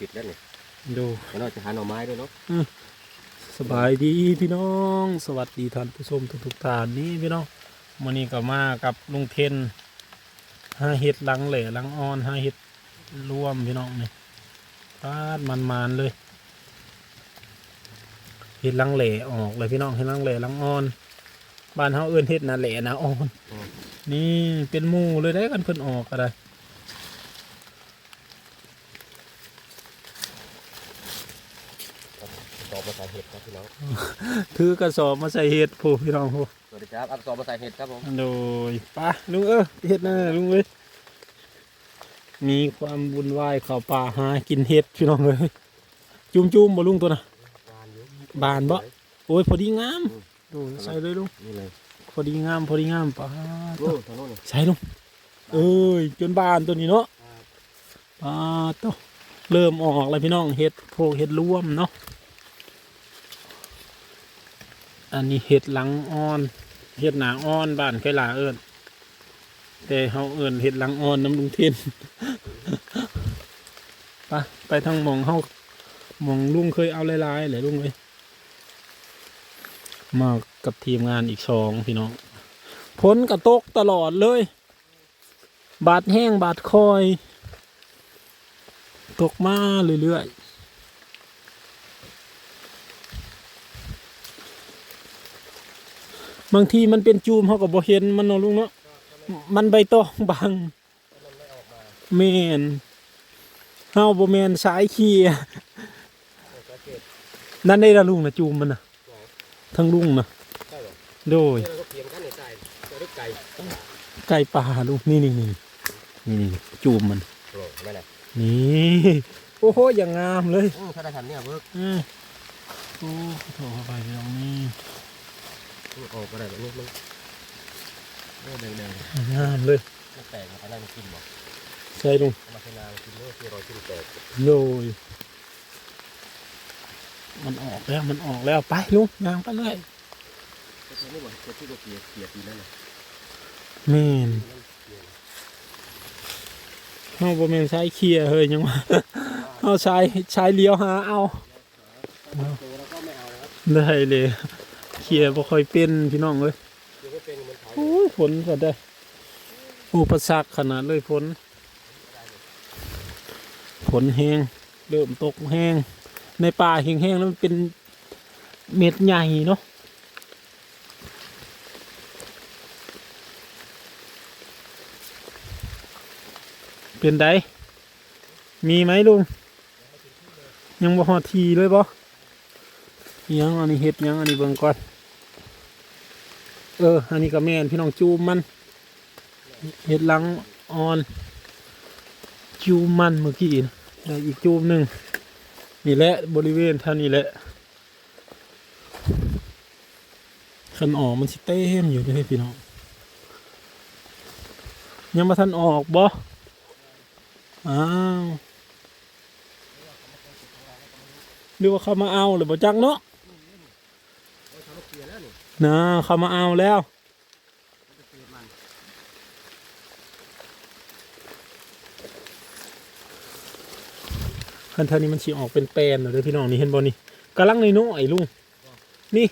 ปิดแล้วนี่ดูแล้วเราจะหาหน่อไม้ด้วยเนาะสบายดีพี่น้อง สวัสดีท่านผู้ชมทุกๆท่านนี่พี่น้องวันนี้ก็มากับลุงเทนหาเห็ดหลังเหล่หลังอ่อนหาเห็ดร่วมพี่น้องนี่ปาดมันๆเลยเห็ดหลังเหล่ออกเลยพี่น้องเห็ดหลังเหล่หลังอ่อนบ้านเฮาเอื้นเห็ดนะเหล่นะอ่อนนี่เป็นหมูเลยได้กันเพิ่นออกก็ได้ สอบ มาใส่เห็ดครับพี่น้องถือกระสอบมาใส่เห็ดผู้พี่น้องผู้สวัสดีครับอักสอบมาใส่เห็ดครับผมโดยไป้าลุงเออเห็ดนะลุงเอ้ยมีความบุญวายเข้าป่าหากินเห็ดพี่น้องเลยจุ่มจุ่มๆบ่ลุงตัวน่ะบานอยู่บานบ่โอ้ยพอดีงามดูใส่เลยลุงนี่เลยพอดีงามพอดีงามป้าโอ้ทางโน้นนี่ใส่ลุงเอ้ยจนบานตัวนี้เนาะป้าโตเริ่มออกแล้วพี่น้องเห็ดพวกเห็ดร่วมเนาะ อันนี้เห็ดหลังอ่อน เห็ดหนาอ่อนบ้านเคยลาเอิญแต่เฮาเอิญเห็ดหลังอ่อนน้ำลุงเทนไปไปทางมองเฮามองลุงเคยเอาลายๆเลยลุงเลยมากับทีมงานอีกสองพี่น้องผลกระตกตลอดเลย บาดแห้งบาดคอย ตกมาเรื่อยๆ บางทีมันเป็นจูมเขาก็บ่เห็นมันเนาะลุงเนาะมันใบตองบังแม่นเฮาบ่แม่นสายขี้อะนั่นได้ละลุงนะจูมมันน่ะทั้งลุงนะใช่เหรอโดยเราก็เพียงกันในใจจะได้ไก่ไก่ป่าลุงนี่นี่นี่นี่นี่จูมมันโอ้ไม่เลยนี่โอ้โหอย่างงามเลยอืมถ้าได้ทันเนี่ยเบิกอืมโอ้โถเข้าไปพี่น้องนี่ ออกก็ได้แบบนี้มันเออแดงงามเลยๆมันแตกอะไรมันกินบ่ใช่ลุงเอามาใช้นากินเนื้อที่รอยกินแตกโดยมันออกแล้วมันออกแล้วไปลุงงามกันเลยแต่ที่นี่บ่แต่ที่เราเกลียดเกลียดดีนั่นน่ะแม่นเฮาบ่แม่นใช้เคลียร์เฮ้ยยังว่าเฮาใช้ใช้เลี้ยวหาเอาโตแล้วก็ไม่เอานะครับได้เลย เคลียร์บ่ค่อยเป็นพี่น้องเอ้ยโอ้ยฝนก็ได้อุปสรรคขนาดเลยฝนฝนแห้งเริ่มตกแห้ง ในป่าแห้งๆแล้วมันเป็นเม็ดใหญ่เนาะเป็นไดมีไหมลุง ยังบ่ฮอทีเลยบ่ยังอันนี้เฮ็ดยังอันนี้เบิ่งก่อน เออ อันนี้ก็แม่นพี่น้องจูมันเห็ดหลังออนจูมันเมื่อกี้นะได้อีกจูมหนึ่งนี่แหละบริเวณท่านี้แหละขันออกมันสิเต็มอยู่เลยพี่น้องยังมาทันออกบ่อ้าวหรือว่าเขามาเอาหรือบ่จักเนาะ เขาเกลียดแล้ว นะเขามาเอาแล้วขันคันเท่านี้มันฉีออกเป็นแปลนเลยพี่น้องนี่เห็นบ่นี่กำลังในน้อยลุงนี่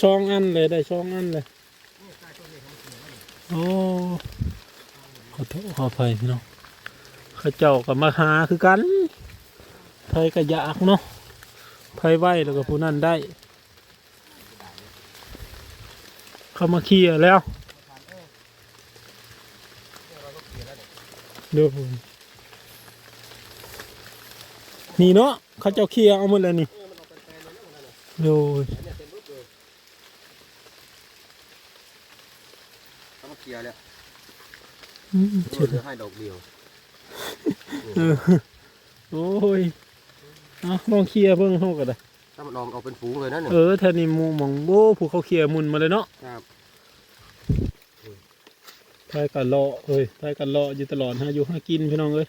ช่องอันเลยได้ช่องอันเลยโอ้เขาเกลียดแล้วนี่โอ้ขอโทษขออภัยพี่น้องเข้าเจ้ากับมาหาคือกันไผก็อยากเนาะไผไหวแล้วก็ผู้นั้นได้ เข้ามาเคลียร์แล้วเนี่ยเราก็เกลียดแล้วนี่เดี๋ยวผมนี่เนาะเขาเจ้าเคลียร์เอาหมดเลยนี่เออมันออกเป็นแปลนเลยนะมันน่ะโดยแต่เนี่ยเต็มรูปเลยเขามาเกลียดแล้วอืมเอเฉอยเหลือให้ดอกเดียวเออโอ้ยเอาลองเคลียร์เบิ่งเฮาก็ได้ ถ้ามันออกเอาเป็นฝูงเลยนะเนี่ยเออแทนนี่หมูหมองโบผู้เขาเคลียร์มุนมาเลยเนาะครับไทยกันเลาะเอ้ยไทยกันเลาะอยู่ตลอดหาอยู่หากินพี่น้องเอ้ย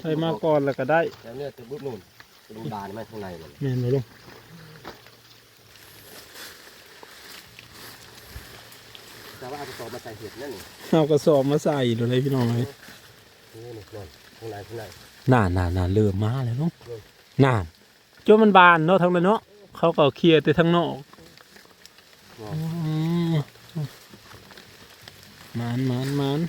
ไทยมาก่อนแล้วก็ได้แล้วเนี่ยเต็มรูปนู่นเป็นบานไหมข้างในเนี่ยแม่นบ่ลุงแต่ว่าเอากระสอบมาใส่เห็ดนั่นนี่เอากระสอบมาใส่เลยพี่น้องเอ้ยนี่นี่นั่นข้างในข้างในน่านน่านน่านเริ่มมาแล้วเนาะน่าน จนมันบานเนาะทั้งนั้นเนาะเขาก็เคลียร์แต่ทั้งนอกอืมมันมันมัน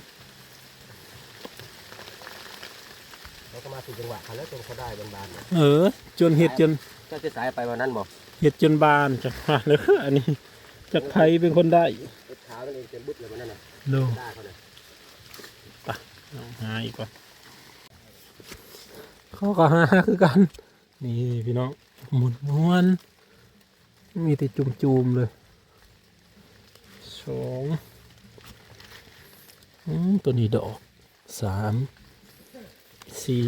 แล้วก็มาถึงจังหวะเขาแล้วจนเขาได้บานๆเนี่ยเออ จนเห็ดจนเจ้าจะสายไปวันนั้นบอกเห็ดจนบานจากมาเลยอันนี้จากไผเป็นคนได้เอ็ดเท้านั่นเองเต็มบึ้ดเลยวันนั้นน่ะดูได้เขาเนี่ยเอาหาอีกก่อนเขาก็หาคือกัน นี่พี่น้องหมุนม้วนมีแต่จุ่มๆเลยสองตัวนี้ดอกสามสี่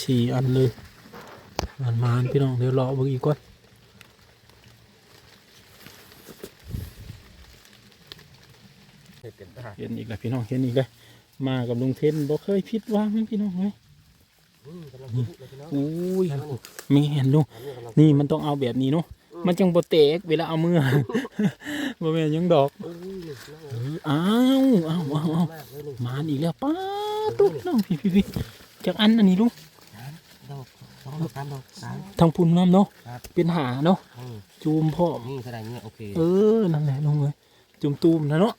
สี่อันเลยมันมานพี่น้องเดี๋ยวรอเบิ่งอีกก่อนเห็นอีกแล้วพี่น้องเห็นอีกแล้วมากับลุงเทนบ่เคยผิดหวังพี่น้องเลย อืมกำลังคิดเลยพี่น้องอุ้ยใช่ไหมนี่มีเห็นลุงอันนี้กำลังนี่มันต้องเอาแบบนี้เนาะมันจังบ่เตกเวลาเอามือบ่แม่นหยังดอกโอ้ยนี่นั่งเอเลยออ้าวอ้าวอ้าวอ้าวมากเลยนี่มานอีกแล้วป้าตุ๊ดน้องพี่พี่พี่จากอันอันนี้ลุงดอกสองดอกสามดอกสามทางพุ่นน้ำเนาะครับเป็นหาเนาะอืมจูมพ่อมนี่ขนาดนี้โอเคเออนั่นแหละลุงเอ้ยจุมตูมนะเนาะ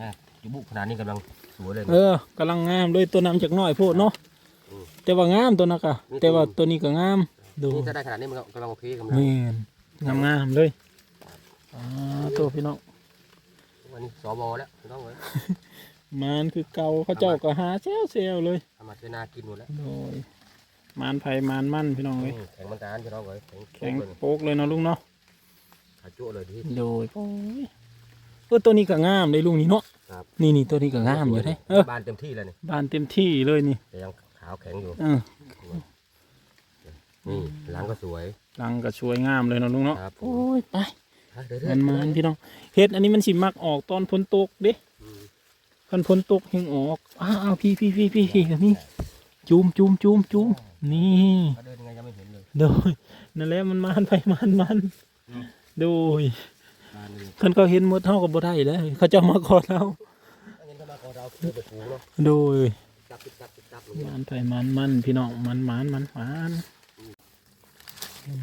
นะจุบุขนาดนี้กำลังสวยเลยเออกำลังงามเลยตัวน้ำจากน้อยโพดเนาะอืม แต่ว่างามตัวนักอะนี่แต่ว่าตัวตัวนี้ก็งามดูนี่ถ้าได้ขนาดนี้มันก็กำลังโอเคกำลังแม่นงามงามๆเลยอ่าตัวพี่น้องวันนี้สอบอแล้วพี่น้องเลยมันคือเก่าเขาเจ้าก็หาเซลเซลเลยทำมาเจนากินหมดแล้วโดยมานไผ่มานมั่นพี่น้องเอ้ยอืมแข็งมันการพี่น้องเลยแข็งแข็งเลยโป๊กเลยเนาะลุงเนาะขาจุเลยที่โดยโอ้ยเออตัวนี้ก็งามเลยลุงนี่เนาะครับนี่นี่ตัวนี้ก็งามอยู่เด้เออบานเต็มที่เลยนี่บานเต็มที่เลยนี่แต่ยัง ขาวแข็งอยู่เออนี่หลังก็สวยรังก็สวยงามเลยเนาะลุงเนาะครับผม โอ้ยไปเดี๋ยวมันมันพี่น้องเฮ็ดอันนี้มันสิมักออกตอนฝนตกเด้อืมคันฝนตกเฮงออกอ้าวอ้าวพี่พี่พี่พี่พี่กับนี่จูมจูมจูมจูมนี่เขาเดินยังไงยังไม่เห็นเลยโดยนั่นแหละมันมันไปมันมันอืมโดยบานนี่คันเขาเห็นหมดเท่ากับบ่ได้แล้วเขาจะมาขอเราอันนี้ก็มาของเราเพื่อไปปลูกเนาะโดยจับ ติดจับติดจับอย่ามันไปมันมันพี่น้องมันมันมันมัน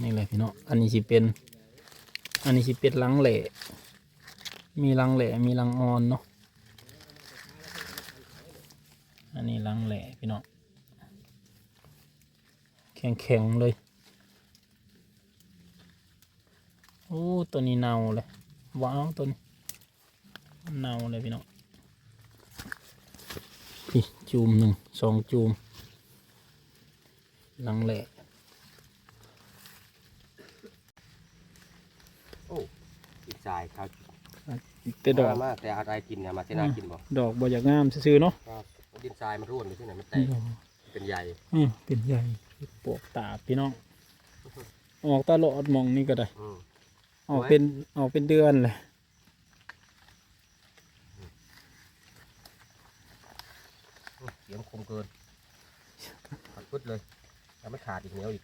นี่แหละพี่น้องอันนี้สิเป็น อันนี้สิเป็นลังแหล่มีลังแหล่มีลังอ่อนเนาะอันนี้ลังแหล่พี่น้องแข็งแข็งๆเลยโอ้ตัวนี้เน่าเลยว้าวตัวนี้เน่าเลยพี่น้อง พี่จูมหนึ่งสองจูมหลังแหละอีกสายครับแต่ดอกมากแต่อะไรกินเนี่ยมาเจนากินบ่ดอกบ่อยากงามซื่อๆเนาะครับดินทรายมันร่วนไปที่ไหนมันแตนี่กดอกเป็นใหญ่อืมเป็นใหญ่ปวกตาบพี่น้องออกตลอดมองนี่ก็ได้อืมออกเป็นออกเป็นเดือนเลย เสียงคมเกินขาดปึ๊ดเลยแล้วไม่ขาดอีกเหนียวอีก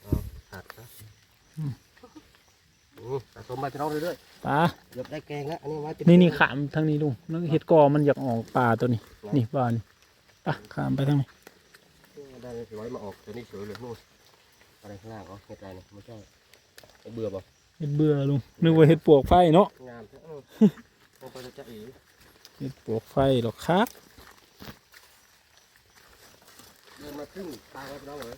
เอาขาดนะอืมสะสมไปพี่น้องเรื่อยปลาๆเกือบได้แกงแล้วอันนี้ไว้เป็นี่นี่ขามทางนี้ลุงแล้วเห็ดกอมันอยากออกปลาตัวนี้ นี่ปลานี่ปะขามไปทางนี้ได้ร้อยมาออกตัวนี้สวยเลยนู่นอะไรข้างล่างอ๋อเห็ดอะไรเนี่ยไม่ใช่ไอ้เบื่อบ่เห็ดเบื่อลุงนึกว่าเห็ดปวกไฟเนาะงามแท้เออลงไปจะจะเอ๋ เห็ดปวกไฟหรอกครับเดินมาครึ่งตายแล้วพี่น้องเลย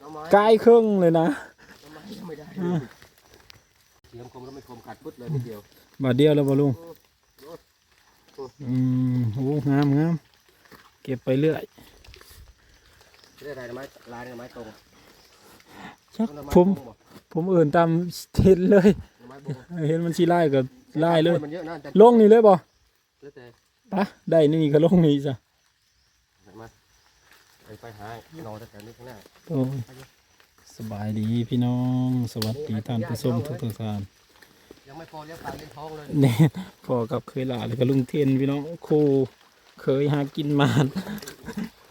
เอาไม้กายครึ่งเลยนะเอาไม้ยังไม่ได้เลยเสียงคมก็ไม่คมขาดปึ๊ดเลยนิดเดียวบาทเดียวแล้วบ่ลุงอืมอืมโอ้งามงามเก็บไปเรื่อยจะได้ลายไม้ลายไม้ตรงจักต้นไผมตรงบ่ผมเอื่นตามเห็นเลยต้นไม้บงเห็นมันชีไล่ก็ไล่เลย มันเยอะนะแต่ลงนี่เลยบ่ แล้วแต่ปะได้นี่ก็ลงนี่จ้ะเห็นไหมไปไปหานอนแต่นี้ข้างหน้าโอ้ยสบายดีพี่น้อง สวัสดีท่านผู้ชมทุกท่านยังไม่พอเลี้ยงปลาเลี้ยงท้องเลยแน่พอกับเคยหลาแล้วก็ลุงเทนพี่น้องครูเคยหากินมาน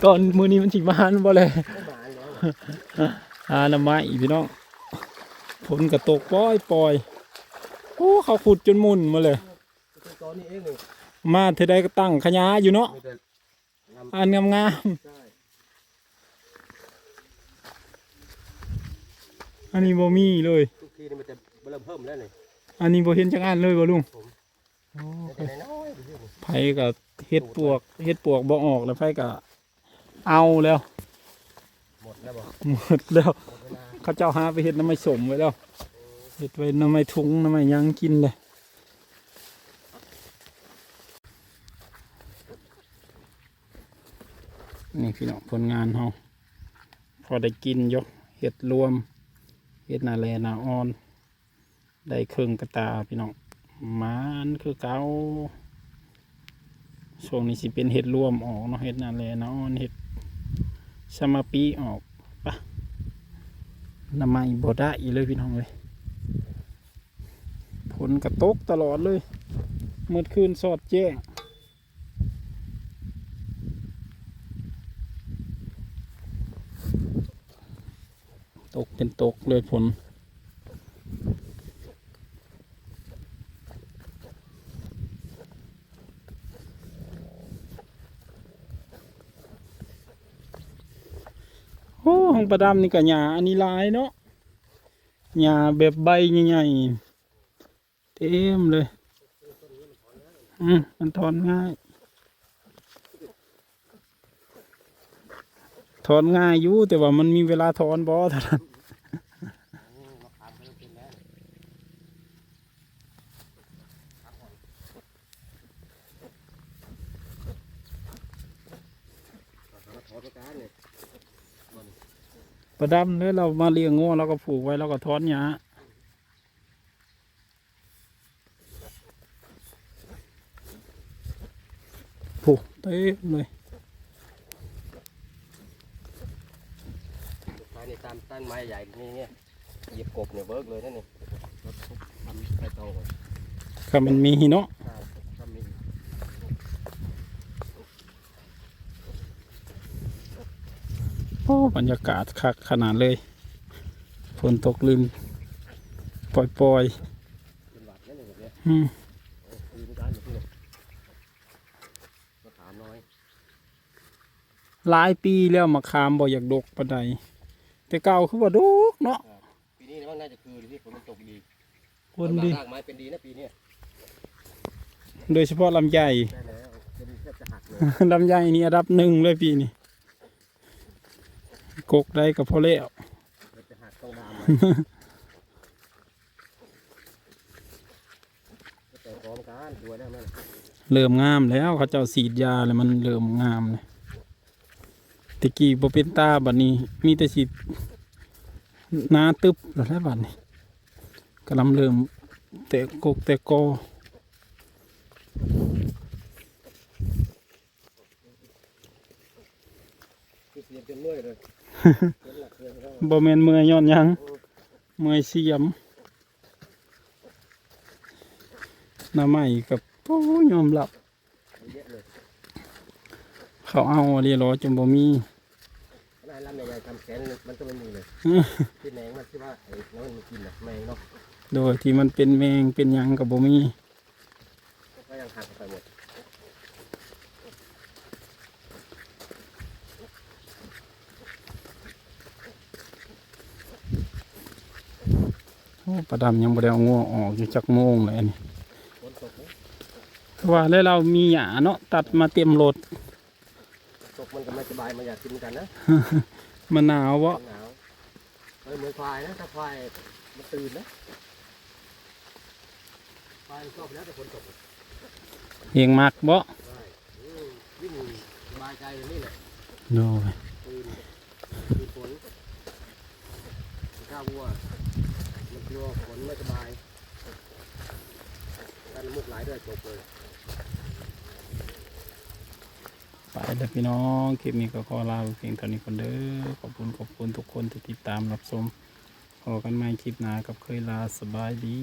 ก่อนมื้อนี้มันสิมานบ่เลยไม่หมาแล้วอะหาหน้ำไม้พี่น้องฝนก็ตกปล่อยปล่อยโอ้เขาขุดจนมุนมาเลยคือตอนนี้เองนี่อ มาเท่าใดก็ตั้งขยะอยู่เนาะมีแต่ลำอันงามใช่ๆอันนี้บ่มีเลยทุกทีนี่มันจะเริ่มเพิ่มแล้วนี่อันนี้บ่เห็นจักอันเลยบ่ลุงผมโอ้แต่น้อยๆดูสิไผก็เฮ็ดปวกเฮ็ดปวกบ่ออกแล้วไผก็เอาแล้ว หมดแล้วบอกหมดแล้วหมดเวลาเขาเจ้าหาไปเฮ็ดน้ำไม้สมไว้แล้วเฮ็ดไว้น้ำไม้ทุงน้ำไม้หยังกินเลย นี่พี่น้องผลงานเฮาพอได้กินยกเห็ดรวมเห็ดนาแลนาออน ได้เครื่องกระตาพี่น้องมันคือเกาช่วงนี้สิเป็นเห็ดรวมออกเนาะเห็ดนาแลนาออนเห็ดสมาปีออกปะน้ำมันบ่ได้เลยพี่น้องเลยฝนกระตกตลอดเลยเมื่อคืนสอดแจ้ง ตกเป็นตกเลยฝนโอ้ห้องประดำนี่ก็หญ้าอันนี้ลายเนาะหญ้าแบบใบใหญ่ๆเต็มเลย อืมมันถอนง่าย ถอนง่ายอยู่แต่ว่ามันมีเวลาถอนบ่เท่านั้นประการเนี่ยเลยเรามาเลี้ยงงัวเราก็ผูกไว้เราก็ถอนหญ้าผูกเต็มเลย ไม้ในตามต้นไม้ใหญ่นี่เนี่ยเหยียบกบเนี่ยเบิกเลยนั่นนี่รถทุกทำไปตรงเลยก็มันมีเนาะใช่ถ้ามีโอ้บรรยากาศคักขนาดเลยฝนตกลืมปล่อยปล่อยเป็นหวัดนั่นเลยแบบเนี้ยๆอืมโอ้ดีเหมือนกันอยู่ที่นี่มะขามน้อยหลายปีแล้วมาคามบ่อยากดกปานใด แต่เก่าคือว่าดกเนาะปีนี้มันน่าจะคือที่ฝนมันตกดีคนดีรากไม้เป็นดีนะปีเนี้ยโดยเฉพาะลำไยได้แล้วเป็นแทบจะหักเลยลำไยนี่อันดับหนึ่งเลยปีนี้กกได้ก็พอแล้วแทบจะหักต้องดามมันแต่พร้อมกันดูได้ไหมเริ่มงามแล้วเขาเจ้าสีดยาแล้วมันเริ่มงามเลย ตะกี้บ่เป็นตาบัดนี้ มีแต่สีหนาตึบแล้วแหละบัดนี้กำลังเริ่มแตกกกแตกกอคือเสียบจนเมื่อยเลยเสียบหนักเลยแล้วบ่แม่นเมื่อยย้อนหยังเมื่อยเสียมหน้าใหม่กับโอ้ยอมรับเยอะเลย เขาเอาเรียร้อยจนบ่มีขนาดลำใหญ่ๆทำแขนมันก็ไม่มีเลยที่แมงมันที่ว่าไอ้แล้วมันกินนะแมงเนาะโดยที่มันเป็นแมงเป็นหยังกับบ่มีก็ยังหักไปหมดโอ้ประดำยังบ่ได้เอางัวออกอยู่จักโมงเลยอันนี่ฝนตกนะเพราะว่าแล้วเรามีหญ้าเนาะตัดมาเต็มรถตกมันก็ไม่สบายมันอยากกินเหมือนกันนะมันหนาวบ่หนาวเออเหมือนควายนะถ้าควายมันตื่นนะควายชอบแล้วแต่ฝนตกเฮงมักบ่ใช่อืมวิ่งสบายใจเลยนี่แหละโดยตื่นตื่นฝนข้าววัวมันกลัวฝนไม่สบายกันมุกหลายด้วยจบเลย ไปเด้อพี่น้องคลิปนี้ก็ขอลาเพียงเท่านี้คนเด้อขอบคุณขอบคุณทุกคนที่ติดตามรับชมพอกันใหม่คลิปหน้ากับเคยลาสบายดี